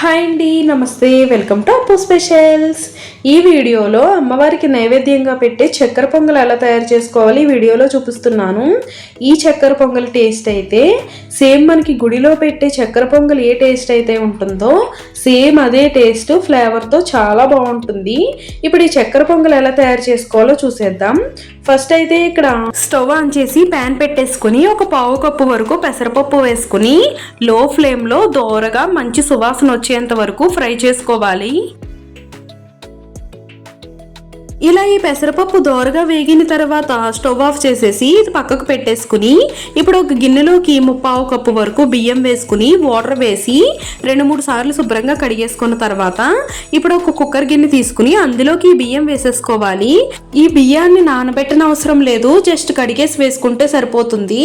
Hi అండి నమస్తే welcome to అప్పు స్పెషల్స్. ఈ వీడియోలో అమ్మవారికి నైవేద్యంగా పెట్టే చక్కెర పొంగల్ ఎలా తయారు చేసుకోవాలి ఈ వీడియోలో చూపిస్తున్నాను. ఈ చక్కెర పొంగల్ టేస్ట్ అయితే సేమ్ మనకి గుడిలో పెట్టే చక్కెర పొంగల్ ఏ టేస్ట్ అయితే ఉంటుందో సేమ్ అదే టేస్ట్ ఫ్లేవర్తో చాలా బాగుంటుంది. ఇప్పుడు ఈ చక్కెర పొంగల్ ఎలా తయారు చేసుకోవాలో చూసేద్దాం. ఫస్ట్ అయితే ఇక్కడ స్టవ్ ఆన్ చేసి ప్యాన్ పెట్టేసుకుని ఒక పావు కప్పు వరకు పెసరపప్పు వేసుకుని లో ఫ్లేమ్లో దోరగా మంచి సువాసన వచ్చేంత వరకు ఫ్రై చేసుకోవాలి. ఇలా ఈ పెసరపప్పు దోరగా వేగిన తర్వాత స్టవ్ ఆఫ్ చేసేసి ఇది పక్కకు పెట్టేసుకుని ఇప్పుడు ఒక గిన్నెలోకి ముప్పావు కప్పు వరకు బియ్యం వేసుకుని వాటర్ వేసి రెండు మూడు సార్లు శుభ్రంగా కడిగేసుకున్న తర్వాత ఇప్పుడు ఒక కుక్కర్ గిన్నె తీసుకుని అందులోకి బియ్యం వేసేసుకోవాలి. ఈ బియ్యాన్ని నానబెట్టనవసరం అవసరం లేదు. జస్ట్ కడిగేసి వేసుకుంటే సరిపోతుంది.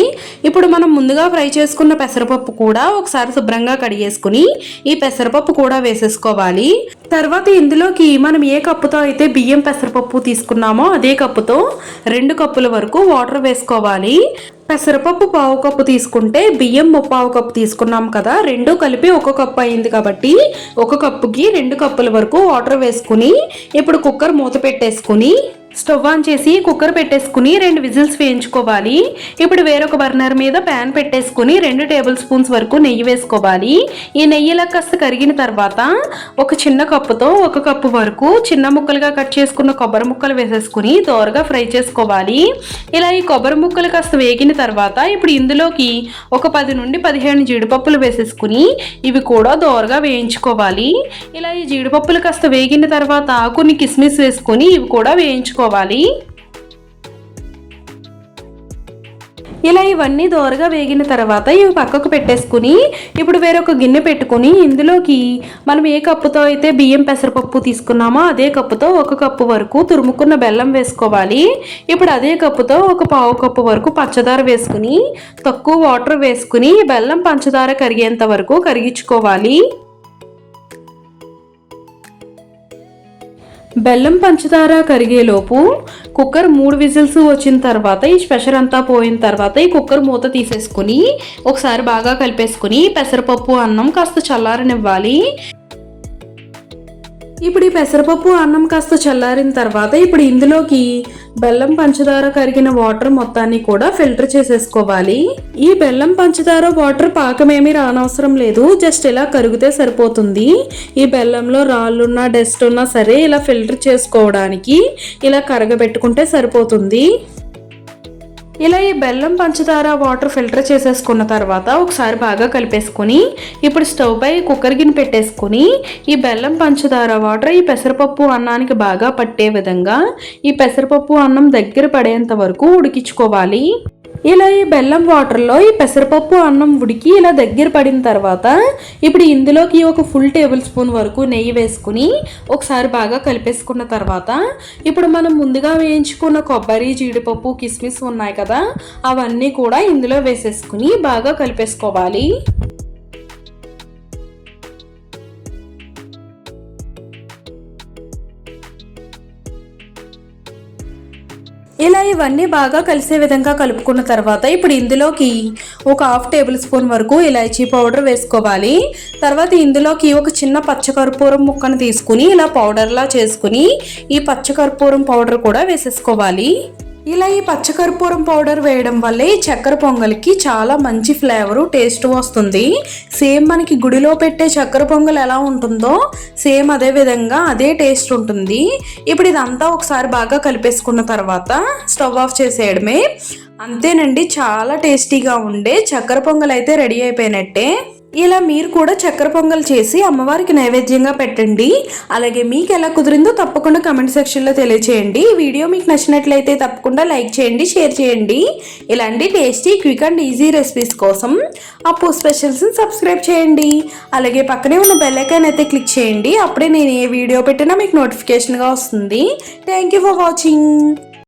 ఇప్పుడు మనం ముందుగా ఫ్రై చేసుకున్న పెసరపప్పు కూడా ఒకసారి శుభ్రంగా కడిగేసుకుని ఈ పెసరపప్పు కూడా వేసేసుకోవాలి. తర్వాత ఇందులోకి మనం ఏ కప్పుతో అయితే బియ్యం పెసరపప్పు తీసుకున్నామో అదే కప్పుతో రెండు కప్పుల వరకు వాటర్ వేసుకోవాలి. పెసరపప్పు పావు కప్పు తీసుకుంటే బియ్యం ముప్పావు కప్పు తీసుకున్నాం కదా రెండు కలిపి ఒక కప్పు అయింది కాబట్టి ఒక కప్పుకి రెండు కప్పుల వరకు వాటర్ వేసుకుని ఇప్పుడు కుక్కర్ మూత పెట్టేసుకుని స్టవ్ ఆన్ చేసి కుక్కర్ పెట్టేసుకుని రెండు విజిల్స్ వేయించుకోవాలి. ఇప్పుడు వేరొక బర్నర్ మీద ప్యాన్ పెట్టేసుకుని రెండు టేబుల్ స్పూన్స్ వరకు నెయ్యి వేసుకోవాలి. ఈ నెయ్యిలా కాస్త కరిగిన తర్వాత ఒక చిన్న కప్పుతో ఒక కప్పు వరకు చిన్న ముక్కలుగా కట్ చేసుకున్న కొబ్బరి ముక్కలు వేసేసుకుని దోరగా ఫ్రై చేసుకోవాలి. ఇలా ఈ కొబ్బరి ముక్కలు కాస్త వేగిన తర్వాత ఇప్పుడు ఇందులోకి ఒక పది నుండి పదిహేను జీడిపప్పులు వేసేసుకుని ఇవి కూడా దోరగా వేయించుకోవాలి. ఇలా ఈ జీడిపప్పులు కాస్త వేగిన తర్వాత కొన్ని కిస్మిస్ వేసుకుని ఇవి కూడా వేయించుకోవాలి. ఇలా ఇవన్నీ దోరగా వేగిన తర్వాత ఇవి పక్కకు పెట్టేసుకుని ఇప్పుడు వేరొక గిన్నె పెట్టుకుని ఇందులోకి మనం ఏ కప్పుతో అయితే బియ్యం పెసరపప్పు తీసుకున్నామో అదే కప్పుతో ఒక కప్పు వరకు తురుముకున్న బెల్లం వేసుకోవాలి. ఇప్పుడు అదే కప్పుతో ఒక పావు కప్పు వరకు పంచదార వేసుకుని తక్కువ వాటర్ వేసుకుని బెల్లం పంచదార కరిగేంత వరకు కరిగించుకోవాలి. బెల్లం పంచదార కరిగేలోపు కుక్కర్ మూడు విజిల్స్ వచ్చిన తర్వాత ఈ స్పెషర్ అంతా పోయిన తర్వాత ఈ కుక్కర్ మూత తీసేసుకుని ఒకసారి బాగా కలిపేసుకుని పెసరపప్పు అన్నం కాస్త చల్లారనివ్వాలి. ఇప్పుడు ఈ పెసరపప్పు అన్నం కాస్త చల్లారిన తర్వాత ఇప్పుడు ఇందులోకి బెల్లం పంచదార కరిగిన వాటర్ మొత్తాన్ని కూడా ఫిల్టర్ చేసేసుకోవాలి. ఈ బెల్లం పంచదార వాటర్ పాకమేమీ రానవసరం లేదు. జస్ట్ ఇలా కరిగితే సరిపోతుంది. ఈ బెల్లంలో రాళ్ళున్నా డస్ట్ ఉన్నా సరే ఇలా ఫిల్టర్ చేసుకోవడానికి ఇలా కరగబెట్టుకుంటే సరిపోతుంది. ఇలా ఈ బెల్లం పంచదార వాటర్ ఫిల్టర్ చేసేసుకున్న తర్వాత ఒకసారి బాగా కలిపేసుకొని ఇప్పుడు స్టవ్ పై కుక్కర్ గిన్నె పెట్టేసుకొని ఈ బెల్లం పంచదార వాటర్ ఈ పెసరపప్పు అన్నానికి బాగా పట్టే విధంగా ఈ పెసరపప్పు అన్నం దగ్గర పడేంత వరకు ఉడికించుకోవాలి. ఇలా ఈ బెల్లం వాటర్లో ఈ పెసరపప్పు అన్నం ఉడికి ఇలా దగ్గర పడిన తర్వాత ఇప్పుడు ఇందులోకి ఒక ఫుల్ టేబుల్ స్పూన్ వరకు నెయ్యి వేసుకుని ఒకసారి బాగా కలిపేసుకున్న తర్వాత ఇప్పుడు మనం ముందుగా వేయించుకున్న కొబ్బరి జీడిపప్పు కిస్మిస్ ఉన్నాయి కదా అవన్నీ కూడా ఇందులో వేసేసుకుని బాగా కలిపేసుకోవాలి. ఇలా ఇవన్నీ బాగా కలిసే విధంగా కలుపుకున్న తర్వాత ఇప్పుడు ఇందులోకి ఒక హాఫ్ టేబుల్ స్పూన్ వరకు ఇలాచీ పౌడర్ వేసుకోవాలి. తర్వాత ఇందులోకి ఒక చిన్న పచ్చకర్పూరం ముక్కను తీసుకుని ఇలా పౌడర్లా చేసుకుని ఈ పచ్చకర్పూరం పౌడర్ కూడా వేసేసుకోవాలి. ఇలా ఈ పచ్చకర్పూరం పౌడర్ వేయడం వల్ల ఈ చక్కెర పొంగల్కి చాలా మంచి ఫ్లేవరు టేస్ట్ వస్తుంది. సేమ్ మనకి గుడిలో పెట్టే చక్కెర పొంగల్ ఎలా ఉంటుందో సేమ్ అదే విధంగా అదే టేస్ట్ ఉంటుంది. ఇప్పుడు ఇదంతా ఒకసారి బాగా కలిపేసుకున్న తర్వాత స్టవ్ ఆఫ్ చేసేయడమే. అంతేనండి చాలా టేస్టీగా ఉండే చక్కెర పొంగల్ అయితే రెడీ అయిపోయినట్టే. ఇలా మీరు కూడా చక్కెర పొంగల్ చేసి అమ్మవారికి నైవేద్యంగా పెట్టండి. అలాగే మీకు ఎలా కుదిరిందో తప్పకుండా కమెంట్ సెక్షన్లో తెలియచేయండి. ఈ వీడియో మీకు నచ్చినట్లయితే తప్పకుండా లైక్ చేయండి షేర్ చేయండి. ఇలాంటి tasty quick and easy recipes కోసం అప్పు స్పెషల్స్ని సబ్స్క్రైబ్ చేయండి. అలాగే పక్కనే ఉన్న బెల్లైకాన్ అయితే క్లిక్ చేయండి. అప్పుడే నేను ఏ వీడియో పెట్టినా మీకు నోటిఫికేషన్గా వస్తుంది. Thank you for watching